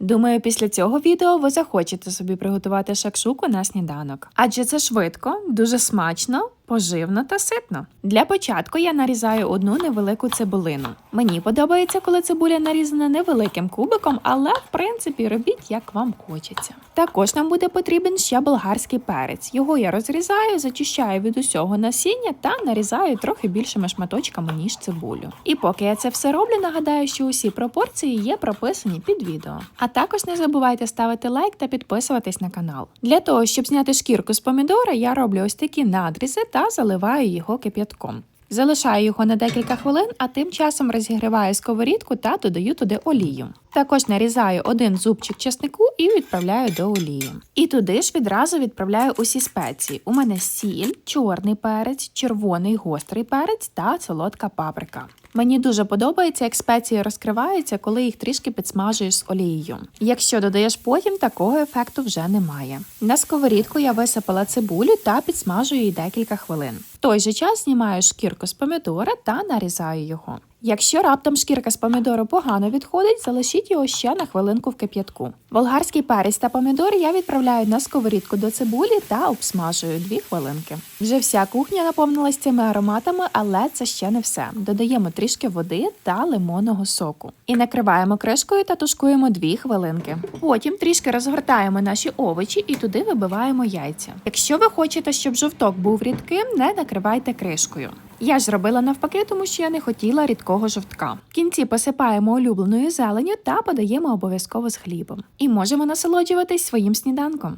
Думаю, після цього відео ви захочете собі приготувати шакшуку на сніданок. Адже це швидко, дуже смачно, поживно та ситно. Для початку я нарізаю одну невелику цибулину. Мені подобається, коли цибуля нарізана невеликим кубиком, але в принципі робіть як вам хочеться. Також нам буде потрібен ще болгарський перець. Його я розрізаю, зачищаю від усього насіння та нарізаю трохи більшими шматочками, ніж цибулю. І поки я це все роблю, нагадаю, що усі пропорції є прописані під відео. А також не забувайте ставити лайк та підписуватись на канал. Для того, щоб зняти шкірку з помідора, я роблю ось такі надрізи та заливаю його кип'ятком. Залишаю його на декілька хвилин, а тим часом розігріваю сковорідку та додаю туди олію. Також нарізаю один зубчик чеснику і відправляю до олії. І туди ж відразу відправляю усі спеції. У мене сіль, чорний перець, червоний гострий перець та солодка паприка. Мені дуже подобається, як спеції розкриваються, коли їх трішки підсмажуєш з олією. Якщо додаєш потім, такого ефекту вже немає. На сковорідку я висипала цибулю та підсмажую її декілька хвилин. В той же час знімаю шкірку з помідора та нарізаю його. Якщо раптом шкірка з помідору погано відходить, залишіть його ще на хвилинку в кип'ятку. Болгарський перець та помідор я відправляю на сковорідку до цибулі та обсмажую 2 хвилинки. Вже вся кухня наповнилась цими ароматами, але це ще не все. Додаємо трішки води та лимонного соку. І накриваємо кришкою та тушкуємо 2 хвилинки. Потім трішки розгортаємо наші овочі і туди вибиваємо яйця. Якщо ви хочете, щоб жовток був рідким, не накривайте кришкою. Я ж робила навпаки, тому що я не хотіла рідкого жовтка. В кінці посипаємо улюбленою зеленю та подаємо обов'язково з хлібом. І можемо насолоджуватись своїм сніданком.